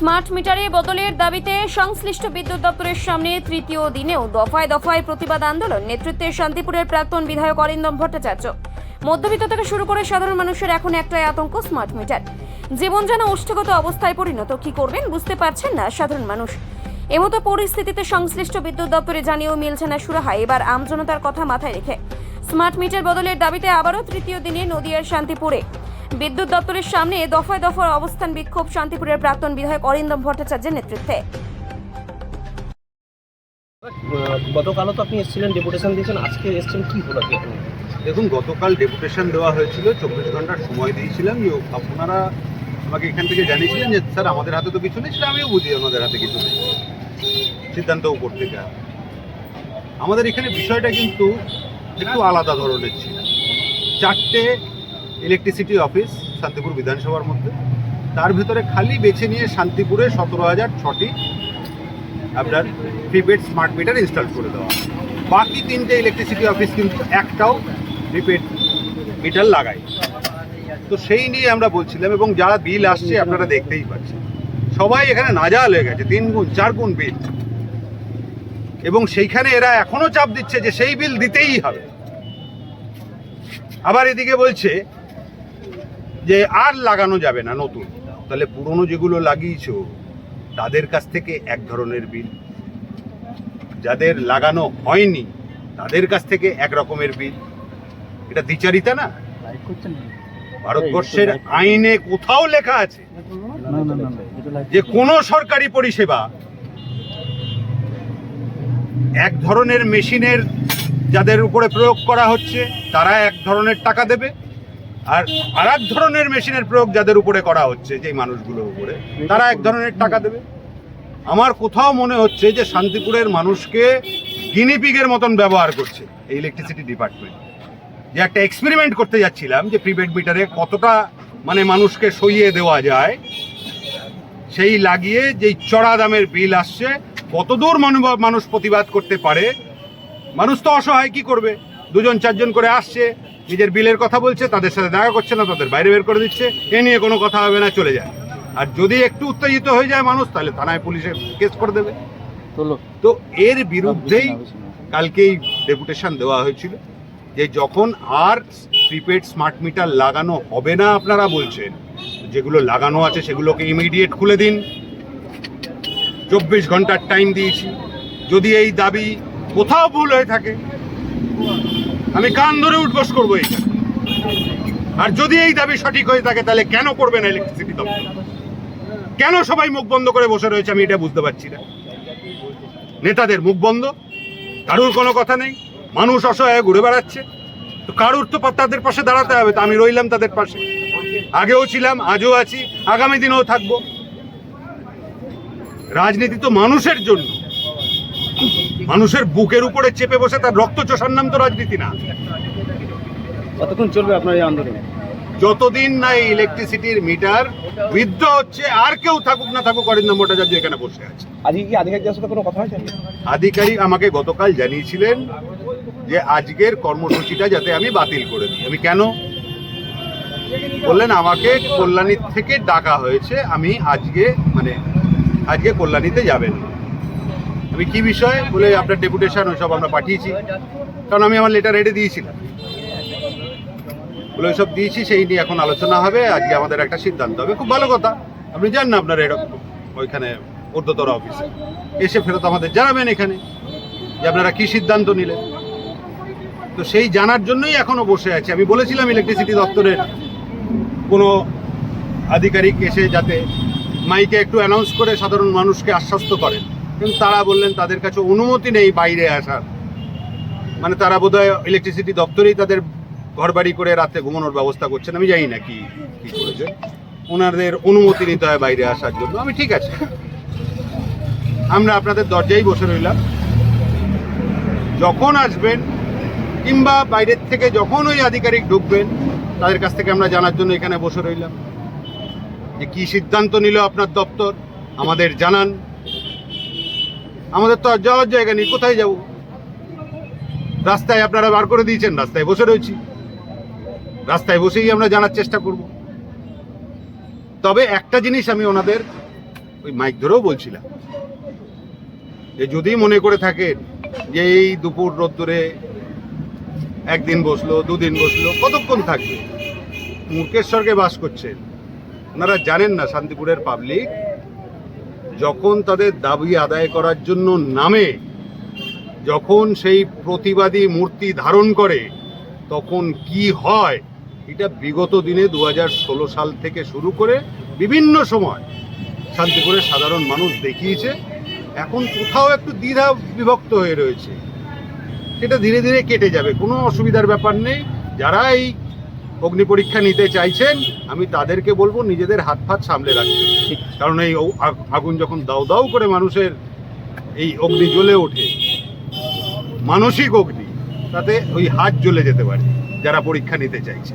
Smart মিটারে বদলের দাবিতে সংশ্লিষ্ট বিদ্যুৎ দপ্তরের সামনে তৃতীয় দিনেও দফায় দফায় প্রতিবাদ আন্দোলন। নেতৃত্বে শান্তিপুরের প্রাক্তন বিধায়ক অরিন্দম ভট্টাচার্য। মধ্যবিত্ত থেকে শুরু করে সাধারণ মানুষের এখন একটাই আতঙ্ক স্মার্ট মিটার। জীবন যেন ওষ্ঠগত অবস্থায় পরিণত, কি করবেন বুঝতে পারছেন না সাধারণ মানুষ। এমতো পরিস্থিতিতে সংশ্লিষ্ট বিদ্যুৎ দপ্তরে জানিয়েও মিলছে না সুরাহা। এবার আমজনতার কথা মাথায় রেখে স্মার্ট মিটার বদলের দাবিতে আবারও তৃতীয় দিনে নদিয়ার শান্তিপুরে বিদ্যুৎ দপ্তরের সামনে দফায় দফায় অবস্থান বিক্ষোভ শান্তিপুরের প্রাক্তন বিধায়ক অরিন্দম ভট্টাচার্যের নেতৃত্বে। গতকালও তো আপনি এসেছিলেন ডেপুটেশন দিয়েছেন আজকে এসেছেন কি হলো কি দেখুন গতকাল ডেপুটেশন দেওয়া হয়েছিল চব্বিশ ঘণ্টার সময় দিয়েছিলাম যে আপনারা আমাকে এখান থেকে জানিয়েছিলেন যে স্যার আমাদের হাতে তো কিছু নেই সেটা আমিও বুঝি আমাদের হাতে কিছু নেই। সিদ্ধান্ত উপর থেকে আমাদের এখানে বিষয়টা কিন্তু একটু আলাদা ধরনের ছিল। চারটে ইলেকট্রিসিটি অফিস শান্তিপুর বিধানসভার মধ্যে। তার ভিতরে খালি বেছে নিয়ে শান্তিপুরে সতেরো হাজার ছটি আপনার প্রিপেড স্মার্ট মিটার ইনস্টল করে দেওয়া বাকি তিনটে ইলেকট্রিসিটি অফিস কিন্তু একটাও প্রিপেড মিটার লাগায়। তো সেই নিয়ে আমরা বলছিলাম এবং যারা বিল আসছে আপনারা দেখতেই পাচ্ছেন। সবাই এখানে নাজাল হয়ে গেছে, তিন গুণ, চার গুণ বিল এবং সেইখানে এরা এখনও চাপ দিচ্ছে যে সেই বিল দিতেই হবে। আবার এদিকে বলছে যে আর লাগানো যাবে না নতুন। তাহলে পুরনো যেগুলো লাগিয়েছো, তাদের কাছ থেকে এক ধরনের বিল। যাদের লাগানো হয়নি, তাদের কাছ থেকে এক রকমের বিল। এটা দ্বিচারিতা না? ভারতবর্ষের আইনে কোথাও লেখা আছে যে কোনো সরকারি পরিষেবা এক ধরনের মেশিনের যাদের উপরে প্রয়োগ করা হচ্ছে, তারা এক ধরনের টাকা দেবে। আর আর এক ধরনের মেশিনের প্রয়োগ যাদের উপরে করা হচ্ছে, যেই মানুষগুলোর উপরে, তারা এক ধরনের টাকা দেবে। আমার কোথাও মনে হচ্ছে যে শান্তিপুরের মানুষকে গিনিপিগের মতন ব্যবহার করছে এই ইলেকট্রিসিটি ডিপার্টমেন্ট যে একটা এক্সপেরিমেন্ট করতে যাচ্ছিলাম যে প্রিপেড মিটারে কতটা মানে মানুষকে সইয়ে দেওয়া যায়, সেই লাগিয়ে যেই চড়া দামের বিল আসছে কতদূর মানুষ প্রতিবাদ করতে পারে। মানুষ তো অসহায়, কি করবে? দুজন, চারজন করে আসছে নিজের বিলের কথা বলছে তাদের সাথে দেখা করছে না তাদের বাইরে বের করে দিচ্ছে এ নিয়ে কোনো কথা হবে না চলে যায়। আর যদি একটু উত্তেজিত হয়ে যায় মানুষ তাহলে থানায় পুলিশে কেস করে দেবে। তো এর বিরুদ্ধেই কালকেই ডেপুটেশন দেওয়া হয়েছিল যে যখন আর প্রিপেড স্মার্ট মিটার লাগানো হবে না আপনারা বলছেন যেগুলো লাগানো আছে সেগুলোকে ইমিডিয়েট খুলে দিন। চব্বিশ ঘণ্টার টাইম দিয়েছি। যদি এই দাবি কোথাও ভুল হয়ে থাকে আমি কান ধরে উঠবস করব এইটা। আর যদি এই দাবি সঠিক হয়ে থাকে, তাহলে কেন করবে না ইলেকট্রিসিটি দপ্তর? কেন সবাই মুখ বন্ধ করে বসে রয়েছে? আমি এটা বুঝতে পারছি না। নেতাদের মুখ বন্ধ, কারুর কোনো কথা নেই, মানুষ অসহায় ঘুরে বেড়াচ্ছে। তো কারুর তো তাদের পাশে দাঁড়াতে হবে, তো আমি রইলাম তাদের পাশে। আগেও ছিলাম, আজও আছি, আগামী দিনেও থাকব। রাজনীতি তো মানুষের জন্য। মানুষের বুকের উপরে চেপে বসে তার রক্ত চষার নাম তো রাজনীতি না। কতক্ষণ চলবে আপনার এই আন্দোলন? যতদিন না এই ইলেকট্রিসিটির মিটার বৃদ্ধ হচ্ছে আর কেউ থাকুক না থাকুক অরিন্দম ভট্টাচার্য এখানে বসে আছে। আজকে কি আধিকারিকদের সাথে কোনো কথা হয়েছে? আধিকারিক আমাকে গতকাল জানিয়েছিলেন যে আজকের কর্মসূচিটা যাতে আমি বাতিল করে দিই। আমি কেন? বললেন আমাকে কল্যাণীর থেকে ডাকা হয়েছে আমি আজকে মানে আজকে কল্যাণীতে যাবেন আমি কি বিষয় বলে আপনার ডেপুটেশন ওইসব আমরা পাঠিয়েছি। কারণ আমি আমার লেটার রেডি দিয়েছিলাম। বলে ওইসব দিয়েছি, সেই নিয়ে এখন আলোচনা হবে। আজকে আমাদের একটা সিদ্ধান্ত হবে। খুব ভালো কথা। আপনি যান না আপনার এরকম ওইখানে ঊর্ধ্বতর অফিসে এসে ফেরত আমাদের জানাবেন এখানে যে আপনারা কি সিদ্ধান্ত নিলেন। তো সেই জানার জন্যই এখনও বসে আছে। আমি বলেছিলাম ইলেকট্রিসিটি দপ্তরের কোনো আধিকারিক এসে যাতে মাইকে একটু অ্যানাউন্স করে সাধারণ মানুষকে আশ্বস্ত করেন। কিন্তু তারা বললেন তাদের কাছে অনুমতি নেই বাইরে আসার। মানে তারা বোধহয় ইলেকট্রিসিটি দপ্তরেই তাদের ঘরবাড়ি করে রাতে ঘুমানোর ব্যবস্থা করছেন। আমি জানি না কি কি করেছে। ওনাদের অনুমতি নিতে হয় বাইরে আসার জন্য। আমি ঠিক আছে। আমরা আপনাদের দরজায় বসে রইলাম। যখন আসবেন কিংবা বাইরের থেকে যখন ওই আধিকারিক ঢুকবেন, তাদের কাছ থেকে আমরা জানার জন্য এখানে বসে রইলাম। যে কি সিদ্ধান্ত নিল আপনার দপ্তর, আমাদের জানান। আমাদের তো আর যাওয়ার জায়গা নেই, কোথায় যাব? রাস্তায় আপনারা বার করে দিয়েছেন, রাস্তায় বসে রয়েছি। রাস্তায় বসেই আমরা জানার চেষ্টা করব। তবে একটা জিনিস আমি ওনাদের ওই মাইক ধরেও বলছিলাম। যে যদি মনে করে থাকেন যে এই দুপুর রোদ্দুরে একদিন বসল, দুদিন বসল, কতক্ষণ থাকবে? মুকেশ্বরকে বাস করছেন। ওনারা জানেন না শান্তিপুরের পাবলিক যখন তাদের দাবি আদায় করার জন্য নামে, যখন সেই প্রতিবাদী মূর্তি ধারণ করে, তখন কি হয়? এটা বিগত দিনে দু হাজার ষোলো সাল থেকে শুরু করে বিভিন্ন সময় শান্তিপুরের সাধারণ মানুষ দেখিয়েছে। এখন কোথাও একটু দ্বিধা বিভক্ত হয়ে রয়েছে। সেটা ধীরে ধীরে কেটে যাবে, কোনো অসুবিধার ব্যাপার নেই। যারা এই অগ্নি পরীক্ষা নিতে চাইছেন আমি তাদেরকে বলব নিজেদের হাত ফাত সামলে রাখতে। কারণ এই আগুন যখন দাউ দাউ করে মানুষের এই অগ্নি জ্বলে ওঠে মানসিক অগ্নি তাতে ওই হাত জ্বলে যেতে পারে যারা পরীক্ষা নিতে চাইছে